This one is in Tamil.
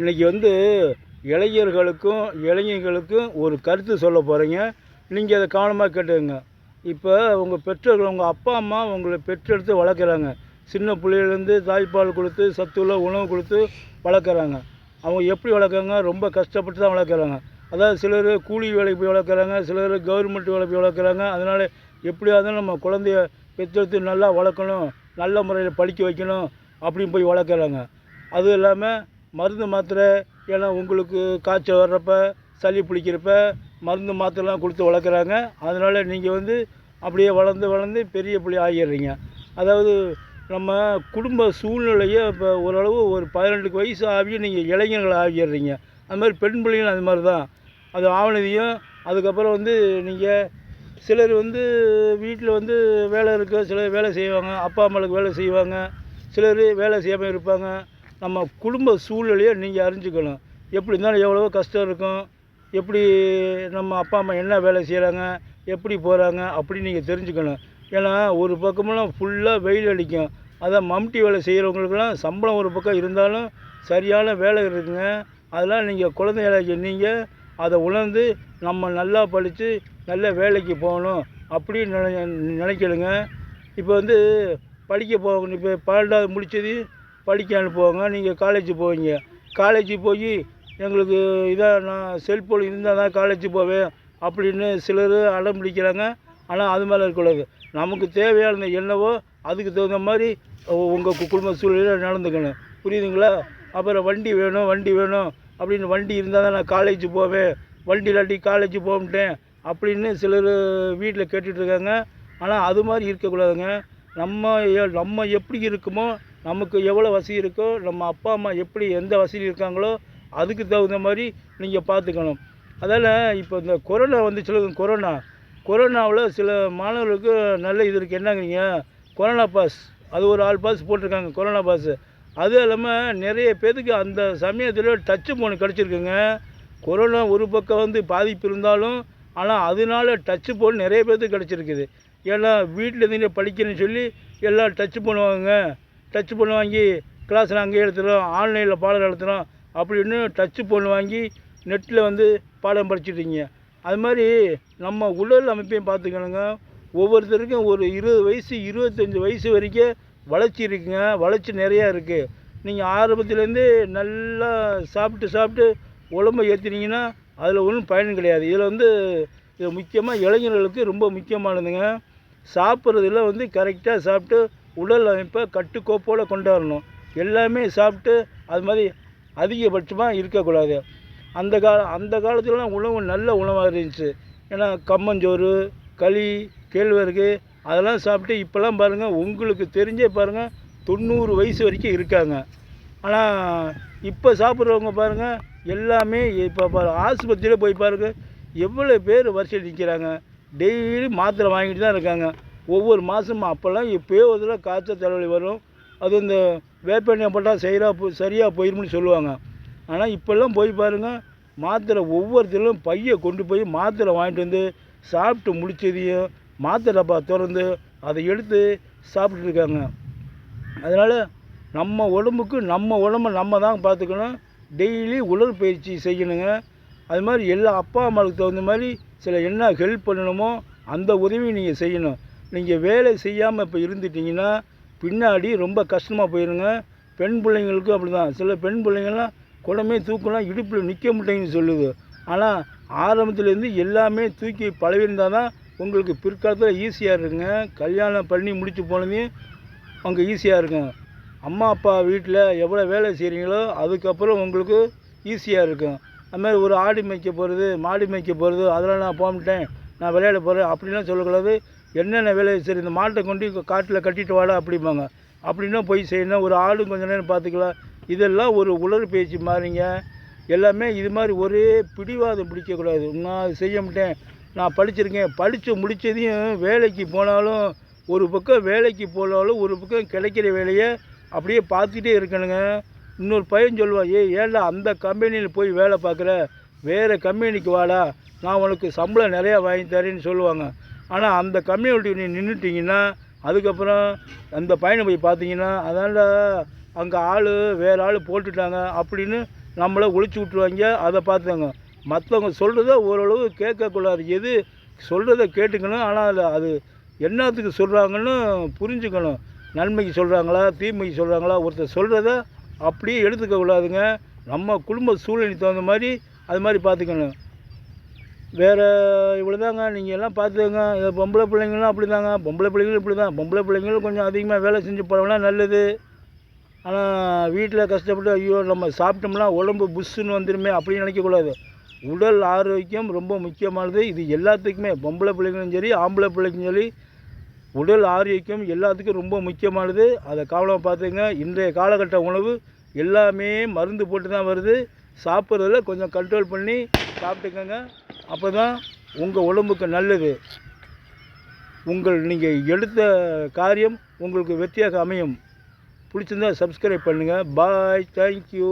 இன்றைக்கி வந்து இளைஞர்களுக்கும் இளைஞர்களுக்கும் ஒரு கருத்து சொல்ல போகிறீங்க நீங்கள் அதை கவனமாக கேட்டுக்கங்க. இப்போ உங்கள் பெற்றோர்கள் உங்கள் அப்பா அம்மா உங்களை பெற்றெடுத்து வளர்க்குறாங்க. சின்ன பிள்ளையிலேருந்து தாய்ப்பால் கொடுத்து சத்துள்ள உணவு கொடுத்து வளர்க்குறாங்க. அவங்க எப்படி வளர்க்குறாங்க? ரொம்ப கஷ்டப்பட்டு தான் வளர்க்குறாங்க. அதாவது சிலர் கூலி வேலைக்கு போய் வளர்க்குறாங்க சிலர் கவர்மெண்ட் வேலை போய் வளர்க்குறாங்க. அதனால் எப்படியாவது நம்ம குழந்தைய பெற்றெடுத்து நல்லா வளர்க்கணும் நல்ல முறையில் படிக்க வைக்கணும் அப்படின்னு போய் வளர்க்குறாங்க. அதுவும் இல்லாமல் மருந்து மாத்திரை ஏன்னா உங்களுக்கு காய்ச்சல் வர்றப்ப சளி பிடிக்கிறப்ப மருந்து மாத்திரைலாம் கொடுத்து வளர்க்குறாங்க. அதனால் நீங்கள் வந்து அப்படியே வளர்ந்து வளர்ந்து பெரிய பிள்ளை ஆகிடுறீங்க. அதாவது நம்ம குடும்ப சூழ்நிலையை இப்போ ஓரளவு ஒரு பதினெட்டுக்கு வயசு ஆகி நீங்கள் இளைஞர்கள் ஆகிடுறீங்க. அது மாதிரி பெண் பிள்ளைங்களும் அது மாதிரி தான். அது ஆவணதியும் அதுக்கப்புறம் வந்து நீங்கள் சிலர் வந்து வீட்டில் வந்து வேலை இருக்க சிலர் வேலை செய்வாங்க. அப்பா அம்மாவுக்கு வேலை செய்வாங்க. சிலர் வேலை செய்யாமல் இருப்பாங்க. நம்ம குடும்ப சூழ்நிலையை நீங்கள் அறிஞ்சுக்கணும். எப்படி இருந்தாலும் எவ்வளவோ கஷ்டம் இருக்கும். எப்படி நம்ம அப்பா அம்மா என்ன வேலை செய்கிறாங்க எப்படி போகிறாங்க அப்படின்னு நீங்கள் தெரிஞ்சுக்கணும். ஏன்னா ஒரு பக்கமெல்லாம் ஃபுல்லாக வெயில் அடிக்கும். அதான் மம்டி வேலை செய்கிறவங்களுக்கெல்லாம் சம்பளம் ஒரு பக்கம் இருந்தாலும் சரியான வேலை இருக்குங்க. அதெல்லாம் நீங்கள் குழந்தைகளாகிய நீங்கள் அதை உணர்ந்து நம்ம நல்லா படித்து நல்ல வேலைக்கு போகணும் அப்படின்னு நினை நினைக்கணுங்க. இப்போ வந்து படிக்க போகணும். இப்போ பன்னெண்டாவது முடித்தது படிக்க அனுப்புவாங்க நீங்கள் காலேஜ் போவீங்க. காலேஜ் போய் எங்களுக்கு இதாக நான் செல்ஃபோன் இருந்தால் தான் காலேஜ் போவேன் அப்படின்னு சிலர் அடம் பிடிக்கிறாங்க. ஆனால் அது மேலே இருக்கக்கூடாது. நமக்கு தேவையானது என்னவோ அதுக்கு தகுந்த மாதிரி உங்கள் குடும்ப சூழ்நிலையில் நடந்துக்கணும். புரியுதுங்களா? அப்புறம் வண்டி வேணும் வண்டி வேணும் அப்படின்னு வண்டி இருந்தால் தான் நான் காலேஜ் போவேன். வண்டி இல்லாட்டி காலேஜ் போகமாட்டேன் அப்படின்னு சிலர் வீட்டில் கேட்டுட்ருக்காங்க ஆனால் அது மாதிரி இருக்கக்கூடாதுங்க. நம்ம நம்ம எப்படி இருக்குமோ நமக்கு எவ்வளோ வசதி இருக்கோ நம்ம அப்பா அம்மா எப்படி எந்த வசதி இருக்காங்களோ அதுக்கு தகுந்த மாதிரி நீங்கள் பார்த்துக்கணும் அதால் இப்போ இந்த கொரோனா வந்து வந்துச்சுல கொரோனா. கொரோனாவில் சில மாணவர்களுக்கு நல்ல இது இருக்குது என்னங்கிறீங்க? Corona pass. அது ஒரு ஆள் பாஸ் போட்டிருக்காங்க கொரோனா பாஸ். அதுவும் இல்லாமல் நிறைய பேருக்கு அந்த சமயத்தில் டச்சு ஃபோன் கிடச்சிருக்குங்க. கொரோனா ஒரு பக்கம் வந்து பாதிப்பு இருந்தாலும் ஆனால் அதனால டச்சு ஃபோன் நிறைய பேருக்கு கிடச்சிருக்குது. ஏன்னா வீட்டில் இருந்தீங்க படிக்கணும்னு சொல்லி எல்லாம் டச்சு பண்ணுவாங்க டச்சு ஃபோன் வாங்கி கிளாஸில் அங்கேயே எடுத்துகிறோம் ஆன்லைனில் பாடம் நடத்துகிறோம் அப்படின்னு டச்சு ஃபோன் வாங்கி நெட்டில் வந்து பாடம் படிச்சுட்டீங்க. அது மாதிரி நம்ம உடல் அமைப்பையும் பார்த்துக்கணுங்க. ஒவ்வொருத்தருக்கும் ஒரு இருபது வயசு இருபத்தஞ்சி வயசு வரைக்கும் வளர்ச்சி இருக்குங்க. வளர்ச்சி நிறையா இருக்குது நீங்கள் ஆரம்பத்துலேருந்து நல்லா சாப்பிட்டு சாப்பிட்டு உடம்பை ஏற்றினீங்கன்னா அதில் ஒன்றும் பயன் கிடையாது. இதில் வந்து இது முக்கியமாக இளைஞர்களுக்கு ரொம்ப முக்கியமானதுங்க. சாப்பிட்றதுல வந்து கரெக்டாக சாப்பிட்டு உடல் அமைப்பை கட்டுக்கோப்போடு கொண்டாடணும். எல்லாமே சாப்பிட்டு அது மாதிரி அதிகபட்சமாக இருக்கக்கூடாது. அந்த கால அந்த காலத்துலலாம் உணவு நல்ல உணவாக இருந்துச்சு. ஏன்னா கம்மஞ்சோறு களி கேழ்வரகு அதெல்லாம் சாப்பிட்டு இப்போல்லாம் பாருங்கள் உங்களுக்கு தெரிஞ்சே பாருங்கள் தொண்ணூறு வயசு வரைக்கும் இருக்காங்க. ஆனால் இப்போ சாப்பிட்றவங்க பாருங்கள் எல்லாமே இப்போ பாரு ஆஸ்பத்திரியில் போய் பாருங்கள் எவ்வளோ பேர் வரிசையில் நிற்கிறாங்க டெய்லி மாத்திரை வாங்கிட்டு தான் இருக்காங்க. ஒவ்வொரு மாதமும் அப்போல்லாம் எப்போயோ ஒரு காய்ச்சல் தலைவலி வரும். அது இந்த வேப்பெண்ணெய் போட்டால் சரியா போ சரியாக போயிரும்னு சொல்லுவாங்க. ஆனால் இப்போல்லாம் போய் பாருங்கள் மாத்திரை ஒவ்வொருத்தரும் பையை கொண்டு போய் மாத்திரை வாங்கிட்டு வந்து சாப்பிட்டு முடிச்சதையும் மாத்திரை டப்பா திறந்து அதை எடுத்து சாப்பிட்டுட்டு இருக்காங்க. அதனால் நம்ம உடம்புக்கு நம்ம உடம்ப நம்ம தான் பார்த்துக்கணும். டெய்லி உடற்பயிற்சி செய்யணுங்க. அது மாதிரி எல்லா அப்பா அம்மாவுக்கு தகுந்த மாதிரி சில என்ன ஹெல்ப் பண்ணணுமோ அந்த உதவியும் நீங்கள் செய்யணும். நீங்கள் வேலை செய்யாமல் இப்போ இருந்துட்டீங்கன்னா பின்னாடி ரொம்ப கஷ்டமாக போயிடுங்க பெண் பிள்ளைங்களுக்கும் அப்படி தான் சில பெண் பிள்ளைங்கள்லாம் குடமே தூக்கலாம் இடுப்பில் நிற்க மாட்டேங்குன்னு சொல்லுது. ஆனால் ஆரம்பத்துலேருந்து எல்லாமே தூக்கி பழகிருந்தால் தான் உங்களுக்கு பிற்காலத்தில் ஈஸியாக இருக்குங்க. கல்யாணம் பண்ணி முடித்து போனதையும் அங்கே ஈஸியாக இருக்கும் அம்மா அப்பா வீட்டில் எவ்வளோ வேலை செய்கிறீங்களோ அதுக்கப்புறம் உங்களுக்கு ஈஸியாக இருக்கும். அதுமாதிரி ஒரு ஆடு மேய்க்க போகிறது மாடு மேய்க்க போகிறது அதெல்லாம் நான் போக மாட்டேன். நான் விளையாட போகிறேன் அப்படிலாம் சொல்லக்கூடாது. என்னென்ன வேலை? சரி இந்த மாட்டை கொண்டு காட்டில் கட்டிட்டு வாடா அப்படிம்பாங்க. அப்படின்னா போய் செய்யணும். ஒரு ஆடு கொஞ்ச நேரம் பார்த்துக்கலாம். இதெல்லாம் ஒரு உடற்பயிற்சி மாதிரிங்க எல்லாமே இது மாதிரி ஒரே பிடிவாதம் பிடிக்கக்கூடாது. நான் செய்ய மாட்டேன். நான் படிச்சிருக்கேன். படித்து முடித்ததையும் வேலைக்கு போனாலும் ஒரு பக்கம் வேலைக்கு போனாலும் ஒரு பக்கம் கிடைக்கிற வேலையை அப்படியே பார்த்துட்டே இருக்கணுங்க. இன்னொரு பையன் சொல்லுவான் ஏ ஏன்டா அந்த கம்பெனியில் போய் வேலை பார்க்குற? வேறு கம்பெனிக்கு வாடா. நான் உனக்கு சம்பளம் நிறையா வாங்கி தரேன்னு சொல்லுவாங்க. ஆனால் அந்த கம்யூனிட்டி நீ நின்றுட்டிங்கன்னா அதுக்கப்புறம் அந்த பையனை போய் பார்த்தீங்கன்னா அதனால் அங்கே ஆள் வேறு ஆள் போட்டுட்டாங்க அப்படின்னு நம்மளை ஒழிச்சு விட்ருவாங்க அதை பார்த்துங்க. மற்றவங்க சொல்கிறத ஓரளவு கேட்கக்கூடாது. எது சொல்கிறத கேட்டுக்கணும். ஆனால் அதில் அது என்னத்துக்கு சொல்கிறாங்கன்னு புரிஞ்சுக்கணும். நன்மைக்கு சொல்கிறாங்களா தீமைக்கு சொல்கிறாங்களா ஒருத்தர் சொல்கிறத அப்படியே எடுத்துக்க கூடாதுங்க. நம்ம குடும்ப சூழ்நிலைக்கு தகுந்த மாதிரி அது மாதிரி பார்த்துக்கணும். வேறு இவ்வளோதாங்க நீங்கள் எல்லாம் பார்த்துக்கங்க. இது பொம்பளை பிள்ளைங்களும் அப்படி தாங்க பொம்பளை பிள்ளைங்களும் இப்படி தான் பொம்பளை பிள்ளைங்களும் கொஞ்சம் அதிகமாக வேலை செஞ்சு போனோம்னா நல்லது. ஆனால் வீட்டில் கஷ்டப்பட்டு ஐயோ நம்ம சாப்பிட்டோம்னா உடம்பு புஷ்ஷுன்னு வந்துடுமே அப்படின்னு நினைக்கக்கூடாது உடல் ஆரோக்கியம் ரொம்ப முக்கியமானது. இது எல்லாத்துக்குமே. பொம்பளை பிள்ளைங்களும் சரி ஆம்பளை பிள்ளைக்கும் சரி உடல் ஆரோக்கியம் எல்லாத்துக்கும் ரொம்ப முக்கியமானது. அதை கவனமாக பார்த்துங்க இன்றைய காலகட்ட உணவு எல்லாமே மருந்து போட்டு தான் வருது. சாப்பிட்றதுல கொஞ்சம் கண்ட்ரோல் பண்ணி சாப்பிட்டுக்கோங்க. அப்போ தான் உங்கள் உடம்புக்கு நல்லது. உங்கள் நீங்கள் எடுத்த காரியம் உங்களுக்கு வெற்றியாக அமையும். பிடிச்சிருந்தா சப்ஸ்கிரைப் பண்ணுங்கள் பாய் தேங்க்யூ